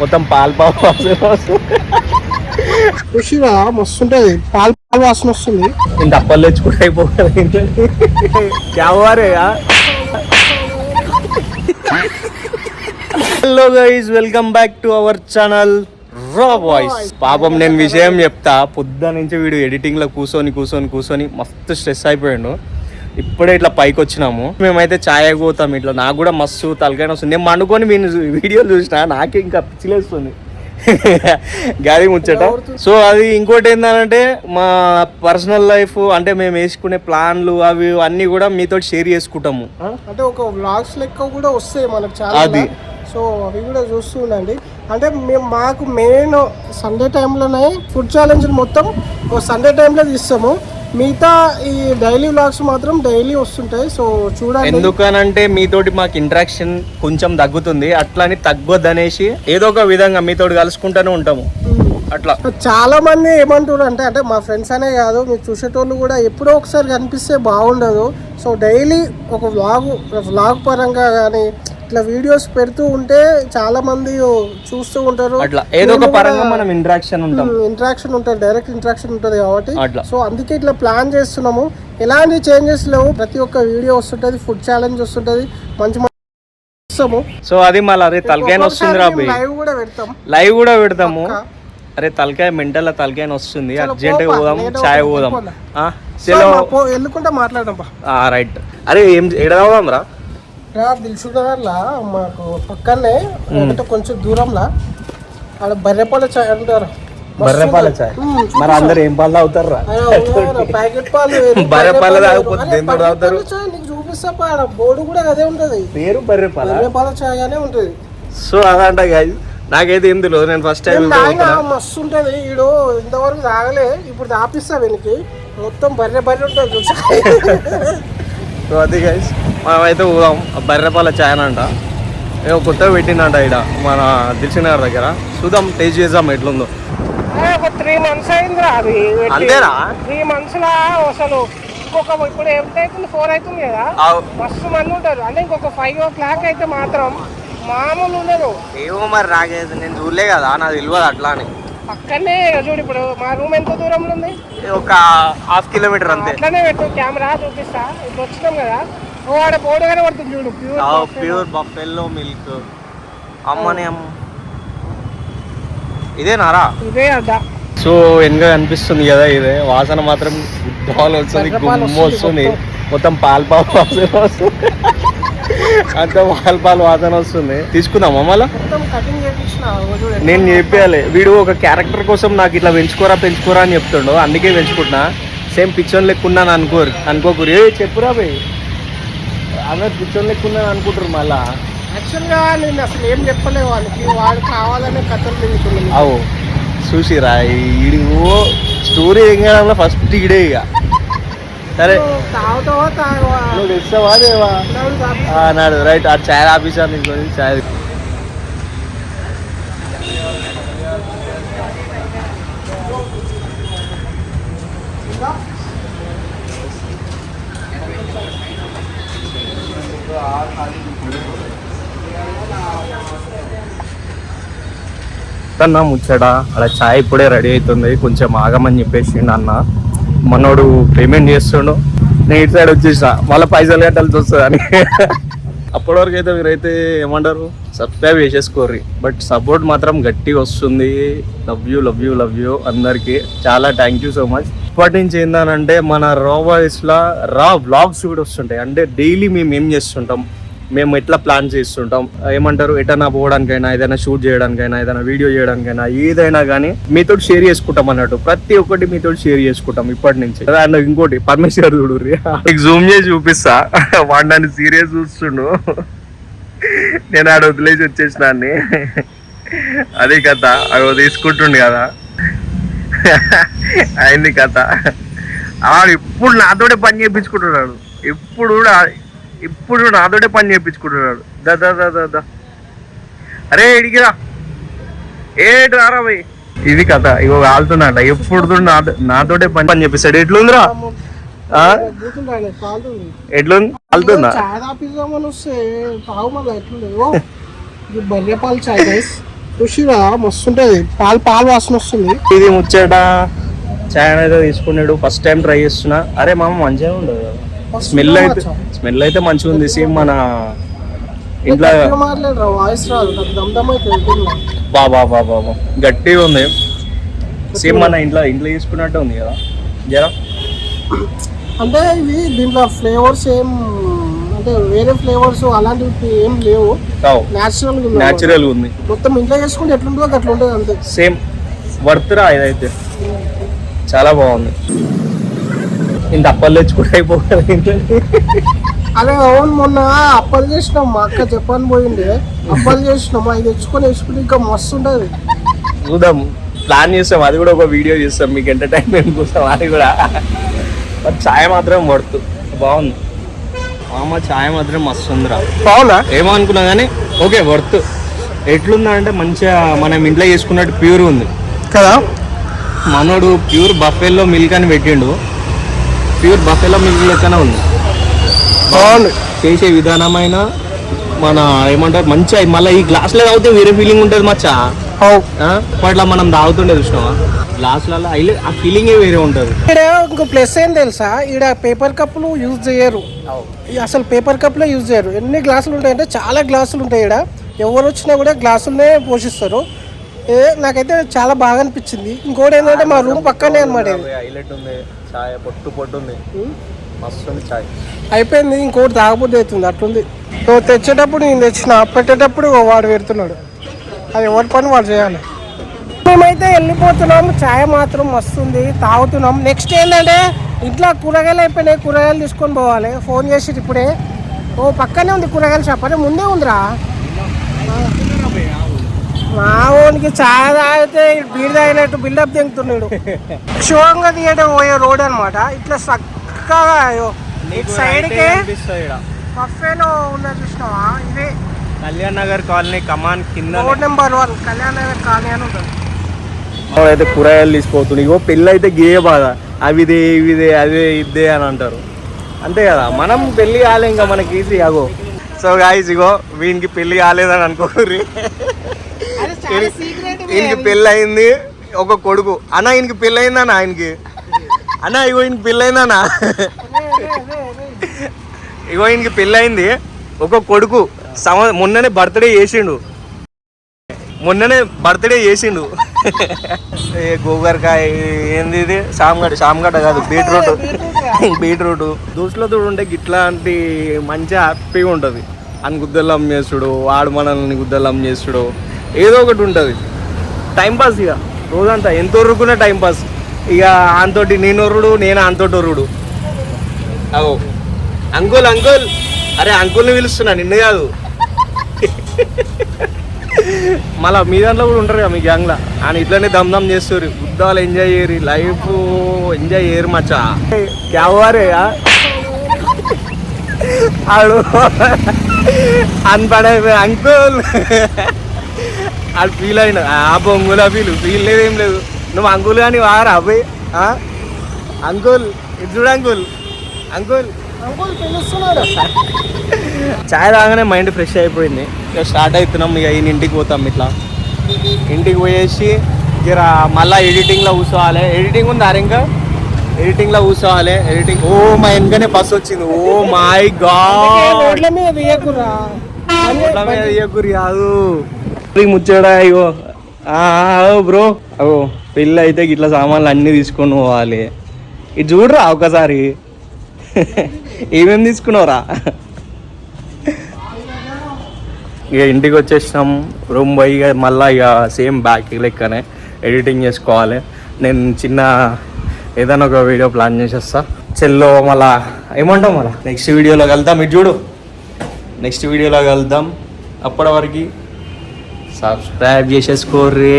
మొత్తం పాలు పాలు ఖుషిగా మస్తు ఉంటుంది పాలు పాలు వాసన వస్తుంది. ఇంత అప్పలు తెచ్చుకుంటే క్యావారే hello guys welcome back to our channel రా వాయిస్ పాపం నేను విషయం చెప్తా పొద్దు నుంచి వీడు ఎడిటింగ్లో కూర్చొని కూర్చొని కూర్చొని మస్తు స్ట్రెస్ అయిపోయాడు. ఇప్పుడే ఇట్లా పైకి వచ్చినాము. మేమైతే ఛాయ్ పోతాం ఇట్లా. నాకు కూడా మస్తు తలకాయ వస్తుంది నేను పండుకొని మీ వీడియోలు చూసిన నాకే ఇంకా పిచ్చిలేస్తుంది గాలి ముచ్చట. సో అది ఇంకోటి ఏంటంటే మా పర్సనల్ లైఫ్ అంటే మేము వేసుకునే ప్లాన్లు అవి అన్నీ కూడా మీతో షేర్ చేసుకుంటాము? అంటే ఒక వ్లాగ్స్ లెక్క కూడా వస్తాయి మనకు చాలా అది. సో అవి కూడా చూస్తూ ఉండండి. అంటే మేము మాకు మెయిన్ సండే టైంలోనే ఫుడ్ ఛాలెంజ్ మొత్తం ఒక సండే టైంలో తీస్తాము. మిగతా ఈ డైలీ వ్లాగ్స్ మాత్రం డైలీ వస్తుంటాయి సో చూడండి. ఎందుకనంటే మీతోటి మాకు ఇంటరాక్షన్ కొంచెం తగ్గుతుంది అట్లని తగ్గొద్దనేసి ఏదో ఒక విధంగా మీతోటి కలుసుకుంటూనే ఉంటాము. అట్లా. చాలా మంది ఏమంటారు అంటే అంటే మా ఫ్రెండ్స్ అనే కాదు మీరు చూసేటోళ్ళు కూడా ఎప్పుడో ఒకసారి కనిపిస్తే బాగుండదు. సో డైలీ ఒక వ్లాగ్ వ్లాగ్ పరంగా కానీ ఇట్లా వీడియోస్ పెడుతూ ఉంటే చాలా మంది చూస్తూ ఉంటారు. అట్లా. ఏదో ఒక పరంగా మనం ఇంటరాక్షన్ ఉంటాం. ఇంటరాక్షన్ ఉంటుంది డైరెక్ట్ ఇంటరాక్షన్ ఉంటుంది కాబట్టి. సో అందుకే ఇట్లా ప్లాన్ చేస్తున్నాము. ఎలాంటి చేంజెస్ లేవు. ప్రతి ఒక్క వీడియో వస్తుంటది ఫుడ్ ఛాలెంజ్ వస్తుంటది. మంచి సో అది మళ్ళీ అరే తలకాయ వస్తుంది లైవ్ కూడా పెడతాం. లైవ్ కూడా పెడతాము. అరే తలకాయ మెంటల్ తలకాయ వస్తుంది అర్జెంట్ పోదాం చాయ్ పోదాం. ఎల్లుకుంటా మాట్లాడదాం రైట్ అరే ఏం ఎడదాం రా? రా దిల్సునగర్లా మాకు పక్కనే అంటే కొంచెం దూరంలో. ఆడ బర్రెపాల చాయ్ అంటారు. బర్రెపాల చాయ్? మరి అందరు ఏం పాలు తాగుతారు ప్యాకెట్ పాలు బర్రె పాలు తాగకపోతే దేంతో తాగుతారు? బర్రెపాల నీకు చూపిస్తా ఆడ బోర్డు కూడా అదే ఉంటది. పేరు బర్రెపాల? బర్రెపాల చాయ్ అనే ఉంటది. సో అదంట guys. నాకైతే ఏం తెలియదు నేను ఫస్ట్ టైం మస్తు ఉంటది. ఈడు ఇంతవరకు తాగలే ఇప్పుడు తాపిస్తా వెనక్కి. మొత్తం బర్రె బర్రె ఉంటుంది చూసా సో అది గైస్ మనమైతే పోదాం బర్రెపాల చాయ్ అంట. ఏమో కొత్తగా పెట్టిందంట ఇక్కడ మన దిల్సిన గారి దగ్గర. చూద్దాం టేస్ట్ చేద్దాం ఎట్లుందో. ఒక త్రీ మంత్స్ అయిందిరా అది అంతేనా? త్రీ మంత్స్ లా అసలు. ఇంకొక ఇప్పుడు ఎంత అవుతుంది? ఫోర్ అవుతుంది కదా. మస్తు మంది ఉంటారు. అంటే ఇంకొక ఫైవ్ ఓ క్లాక్ అయితే మాత్రం మామూలు ఉండదు. ఏమో మరి నాకైతే నేను చూడలే కదా నాకు తెలియదు అట్లా అని. పక్కనే చూడు ఇప్పుడు మా రూమ్ ఎంత దూరంలో ఉంది? ఒక హాఫ్ కిలోమీటర్ అంతే. అట్లనే పెట్టు కెమెరా చూపిస్తా. ఇప్పుడు వచ్చినాం కదా. ఓ ఆడ బోర్డుగానే పడుతుంది చూడు ప్యూర్ ప్యూర్ బఫెల్లో మిల్క్ అమ్మని అమ్మ. ఇదేనారా ఇదే అడ్డా. సో వెనక కనిపిస్తుంది కదా ఇదే. వాసన మాత్రం గుద్దాలు వస్తుంది గుమ్మ వస్తుంది మొత్తం పాలు పాలు వాసన వస్తుంది. అంత పాలు పాలు వాసన వస్తుంది. తీసుకుందామా మళ్ళా? నేను చెప్పాలి వీడు ఒక క్యారెక్టర్ కోసం నాకు ఇట్లా పెంచుకోరా పెంచుకోరా అని చెప్తుండు. అందుకే పెంచుకుంటున్నా. సేమ్ పిక్చర్ లెక్కున్నాను అనుకోరు. అనుకోకూరు. ఏ చెప్పురా బయ్ అందరు పిక్చర్ లెక్కున్నాను అనుకుంటారు మళ్ళా. యాక్చువల్గా నేను అసలు ఏం చెప్పలే వాళ్ళకి. వాడు కావాలనే కథలు తిరుగుతున్నాను అవు. చూసిరా ఈడు స్టోరీ ఏం కావాలో ఫస్ట్ ఈడే ఇక. సరే నువ్వు తెస్తావా దేవా నవ్వులు తాగు. ఆ, నాడు రైట్ ఆ చాయ్ ఆఫీసర్ తీసుకొని చాయ్ అన్న ముచ్చట అలా చాయ్ ఇప్పుడే రెడీ అవుతుంది కొంచెం ఆగమని చెప్పేసి అన్న మనోడు పేమెంట్ చేస్తుండు. నేను ఇటు సైడ్ వచ్చేసిన. మళ్ళీ పైసలు కట్టాల్సి వస్తుంది అని. అప్పటి వరకు అయితే మీరైతే ఏమంటారు? సబ్స్క్రైబ్ చేసేసుకోర్రి. బట్ సపోర్ట్ మాత్రం గట్టిగా వస్తుంది. Love you love you love you అందరికీ చాలా థ్యాంక్ యూ సో మచ్ ఇప్పటి నుంచి ఏంటంటే మన రా వాయిస్లో రా వ్లాగ్స్ కూడా వస్తుంటాయి. అంటే డైలీ మేము ఏం చేస్తుంటాం? మేము ఎట్లా ప్లాన్ చేస్తుంటాం? ఏమంటారు? ఎటన్నా పోవడానికైనా ఏదైనా షూట్ చేయడానికైనా ఏదైనా వీడియో చేయడానికైనా ఏదైనా కానీ మీతో షేర్ చేసుకుంటాం అన్నట్టు. ప్రతి ఒక్కటి మీతో షేర్ చేసుకుంటాం ఇప్పటి నుంచి. అండ్ ఇంకోటి పరమేశ్వర్ చూడు జూమ్ చేసి చూపిస్తా. వాడు నన్ను సీరియస్ చూస్తుండు. నేను ఆడ వదిలేసి వచ్చేసిన అదే కథ. అవి తీసుకుంటుండు కదా. అయింది కథ. ఆడు ఇప్పుడు నాతోటే పని చేయించుకుంటున్నాడు. ఇప్పుడు కూడా ఇప్పుడు నాతోటే పని చేయించుకుంటున్నాడు. దా దా దా దా దా. అరే ఇడిగిరా ఏటు రారా భయ్ ఇది కథ. ఇగో కాలుతున్నాడ ఎప్పుడు చూడు నాతో నాతోటే పని పని చెప్పిస్తాడు ఎట్లుందిరా? ఎట్లుంది? కాలుతుందా చాయ్ తాపిద్దామని వస్తే తాగు ఎట్లుండదు ఓ, పాలు చాయ్ గైస్ చూసిరా మస్తు ఉంటుంది పాలు పాలు వాసన వస్తుంది ఇది ముచ్చట? చాయ్ అయితే తీసుకున్నాడు. ఫస్ట్ టైం ట్రై చేస్తున్నా. అరే మామ మంచిగా ఉండదు స్మెల్ అయితే స్మెల్ అయితే మంచిగా ఉంది. సేమ్ మన ఇంట్లో. బాబా బాబా గట్టిగా ఉంది. సేమ్ మన ఇంట్లో ఇంట్లో తీసుకున్నట్టు ఉంది కదా. జరా? అంటే ఇవి దీంట్లో ఫ్లేవర్స్ ఏం అంటే వేరే ఫ్లేవర్స్ అలాంటివి ఏం లేవు. న్యాచురల్ న్యాచురల్ ఉంది. మొత్తం ఇంట్లో చేసుకుంటే ఎట్లుంటుందో అట్లా ఉంటుంది అంతే. సేమ్ వర్త్రా ఇదైతే. చాలా బాగుంది. ఇంత అప్పలు తెచ్చుకుంటే అయిపోతుంది అదే అవును మొన్న అప్పలు చేసినాం. మా అక్క జపాన్ పోయింది. అప్పలు చేసినాం. అవి తెచ్చుకొని వేసుకుంటే ఇంకా మస్తు ఉంటుంది. చూద్దాం. ప్లాన్ చేస్తాం. అది కూడా ఒక వీడియో చేస్తాం. మీకు ఎంటర్టైన్మెంట్ కోసం. అది కూడా. బట్ ఛాయ్ మాత్రం పడుతు. బాగుంది. మామ ఛాయ్ మాత్రం మస్తు ఉందిరా. బాగుందా ఏమో అనుకున్నా కానీ ఓకే వర్త్. ఎట్లుందంటే మంచిగా మనం ఇంట్లో చేసుకున్నట్టు ప్యూర్ ఉంది. కదా? మనోడు ప్యూర్ బఫెల్లో మిల్క్ అని పెట్టిండు. ప్యూర్ బఫెల్లో మిల్క్ లెక్కనే ఉంది. బాగుంది చేసే విధానమైన మన ఏమంటారు మంచిగా మళ్ళీ ఈ గ్లాస్లో తాగితే వేరే ఫీలింగ్ ఉంటుంది మచ్చా? అప్పట్లో మనం తాగుతుండే చూసినావా? గ్లాసులలో ఆ ఫీలింగే వేరే ఉంటుంది. ఇక్కడ ఇంకో ప్లస్ ఏం తెలుసా? ఇక్కడ పేపర్ కప్పులు యూజ్ చేయరు. అసలు పేపర్ కప్లే యూజ్ చేయరు. ఎన్ని గ్లాసులు ఉంటాయంటే చాలా గ్లాసులు ఉంటాయి ఇక్కడ ఎవరు వచ్చినా కూడా గ్లాసులనే పోషిస్తారు. ఏ నాకైతే చాలా బాగా అనిపించింది. ఇంకోటి ఏంటంటే మా రూమ్ పక్కనే అనమాట హైలైట్ ఉంది చాయ్ పొట్టు పొట్టు ఉంది. మస్తు ఉంది చాయ్. అయిపోయింది ఇంకోటి తాగబుద్ధి అవుతుంది అట్లుంది. సో తెచ్చేటప్పుడు నేను తెచ్చిన పెట్టేటప్పుడు వాడు పెడుతున్నాడు. అది ఎవరి పని వాడు చేయాలి. మేమైతే వెళ్ళిపోతున్నాం ఛాయ్ మాత్రం వస్తుంది తాగుతున్నాం నెక్స్ట్ ఏంటంటే ఇంట్లో కూరగాయలు అయిపోయినాయి కూరగాయలు తీసుకొని పోవాలి. ఫోన్ చేసి ఇప్పుడే. ఓ పక్కనే ఉంది కూరగాయల షాప్ అరే ముందే ఉందిరా. మా ఓనికి ఛాయ్ తాగితే బీడి తాగినట్టు బిల్డప్ దింగుతున్నాడు షోంగా తీయడం పోయే రోడ్ అనమాట ఇట్లా చక్కగా అయ్యో ఇటు సైడ్కి బఫేలో ఉన్నది చూసినావా? ఇదే. కళ్యాణ్ నగర్ కాలనీ కమాన్ కింద road number one Kalyan Nagar colony అని ఉంటుంది. అయితే కూరగాయలు తీసిపోతుంది. ఇగో పెళ్ళి అయితే గే బాధ. అవిదే ఇవిదే అదే ఇదే అని అంటారు. అంతే కదా? మనం పెళ్ళి కాలే ఇంకా మనకి ఈజీ అగో. సో గాయస్ ఇగో వీనికి పెళ్ళి కాలేదని అనుకోర్రి. ఈయనకి పెళ్ళి అయింది ఒక కొడుకు. అన్న ఈయనకి పెళ్ళి అయిందన్న ఆయనకి? అన్న ఇగో ఈయనకి పెళ్ళి అయిందన్న ఇగో ఈయనకి పెళ్ళి అయింది ఒక కొడుకు. సమ మొన్ననే బర్త్డే చేసిండు. మొన్ననే బర్త్డే చేసిండు. ఏ గోగరకాయ ఏంది ఇది? సామగడ్డ సామగడ్డ కాదు బీట్రూట్. బీట్రూట్ దోశలో తోడు ఉంటే ఇట్లాంటి మంచిగా హ్యాపీగా ఉంటుంది. అని గుద్దలం చేసుడు వాడు మనల్ని గుద్దలం చేసుడు ఏదో ఒకటి ఉంటుంది. టైంపాస్ ఇక రోజంతా ఎంత ఒర్రుకునే టైంపాస్ ఇక అంతోటి నేను ఒర్రుడు నేను అంతోటి ఒర్రుడు. అగో. Uncle uncle. అరే అంకుల్ని పిలుస్తున్నా నిన్ను కాదు. మళ్ళా మీ దాంట్లో కూడా ఉంటారు కదా మీ గ్యాంగ్లో ఆయన ఇట్లనే దమ్ దమ్ చేస్తారు బుద్ధాలు ఎంజాయ్ చేయరు లైఫ్ ఎంజాయ్ చేయరు మచ్చా. క్యావారే ఆడు. అన్పడే అంకుల్. ఆడు ఫీల్ అయిన. ఆ బొంగుల ఫీల్ ఫీల్ లేదేం లేదు. నువ్వు అంకుల్ కానీ వారా అబ్బాయి? అంకుల్ ఇది చూడు అంకుల్. అంకుల్. చాయ్ తాగానే మైండ్ ఫ్రెష్ అయిపోయింది. ఇక స్టార్ట్ అవుతున్నాం ఇక ఈయన ఇంటికి పోతాం ఇట్లా. ఇంటికి పోయేసి జర మళ్ళా ఎడిటింగ్లో కూర్చోవాలి. ఎడిటింగ్ ఉందా ఇంకా? ఎడిటింగ్లో కూర్చోవాలి. ఎడిటింగ్ ఓ మా వెనకనే బస్ వచ్చింది. Oh my god. మీద తీయకురా కాదు. ముచ్చడా ఇగో. బ్రో. అగో పెళ్ళి అయితే ఇట్లా సామాన్లు అన్నీ తీసుకొని పోవాలి. ఇది చూడరా ఒకసారి. ఏమేమి తీసుకున్నావురా? ఇక ఇంటికి వచ్చేసినాం. రూమ్ పోయి మళ్ళీ ఇక సేమ్ బ్యాక్ లెక్కనే ఎడిటింగ్ చేసుకోవాలి. నేను చిన్న ఏదైనా ఒక వీడియో ప్లాన్ చేసేస్తా. చెల్లో మళ్ళా ఏమంటాం మళ్ళా? నెక్స్ట్ వీడియోలో కలుద్దాం. ఇటు చూడు. నెక్స్ట్ వీడియోలో కలుద్దాం. అప్పటి వరకు సబ్స్క్రైబ్ చేసేసుకోర్రీ.